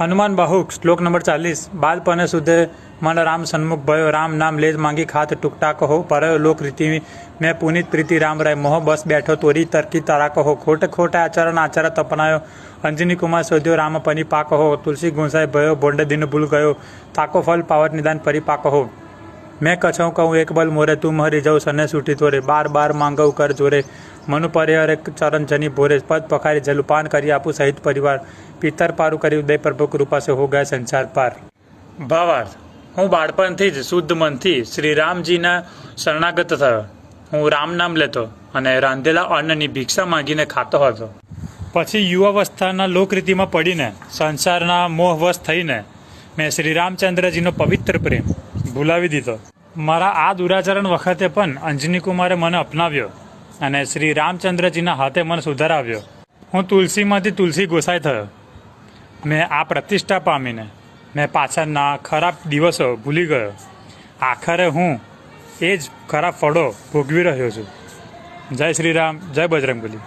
હનુમાન બાહુક શ્લોક નંબર ચાલીસ. બાલપને સુધે મન રામ સન્મુખ ભયો, રામ નામ લેજ માંગી ખાત ટુકટા કહો, પરયો લોક રીતિ મેં પુનિત પ્રીતિ રામ રાય, મોહ બસ બેઠો તોરી તરકી તારા કહો. ખોટે ખોટા આચરણ આચરત અપનાયો અંજની કુમાર શોધ્યો, રામ પની પાક હો. તુલસી ગુંસાઈ ભયો, બોંડે દિન ભૂલ ગયો, તાકો ફલ પાવર નિદાન પરી પાક હો. મેં કછઉં કહું, એક બલ મોરે, તું મરી જાઉં સને સૂટી તોરે બાર બાર માંગવ કર જોરે. મનુ પરિહરે ચરણ જની ભોરે. પદ પખારી જલુપાન કરી આપું સહિત પરિવાર. પિતર પારું કરી ઉદય પ્રભુ કૃપા સે હો ગયા સંસાર પાર. ભાવાર્થ હું બાળપણથી જ શુદ્ધ મનથી શ્રી રામજીના શરણાગત થયો. હું રામ નામ લેતો અને રાંધેલા અન્નની ભિક્ષા માંગીને ખાતો હતો. પછી યુવાવસ્થાના લોકરીતિમાં પડીને, સંસારના મોહવશ થઈને, મેં શ્રી રામચંદ્રજીનો પવિત્ર પ્રેમ ભૂલાવી દીધો. મારા આ દુરાચરણ વખતે પણ અંજની કુમારે મને અપનાવ્યો અને શ્રી રામચંદ્રજીના હાથે મને સુધારાવ્યો. હું તુલસીમાંથી તુલસી ગોસાઈ થયો. મેં આ પ્રતિષ્ઠા પામીને મેં પાછળના ખરાબ દિવસો ભૂલી ગયો. આખરે હું એ જ ખરાબ ફળો ભોગવી રહ્યો છું. જય શ્રી રામ, જય બજરંગબલી.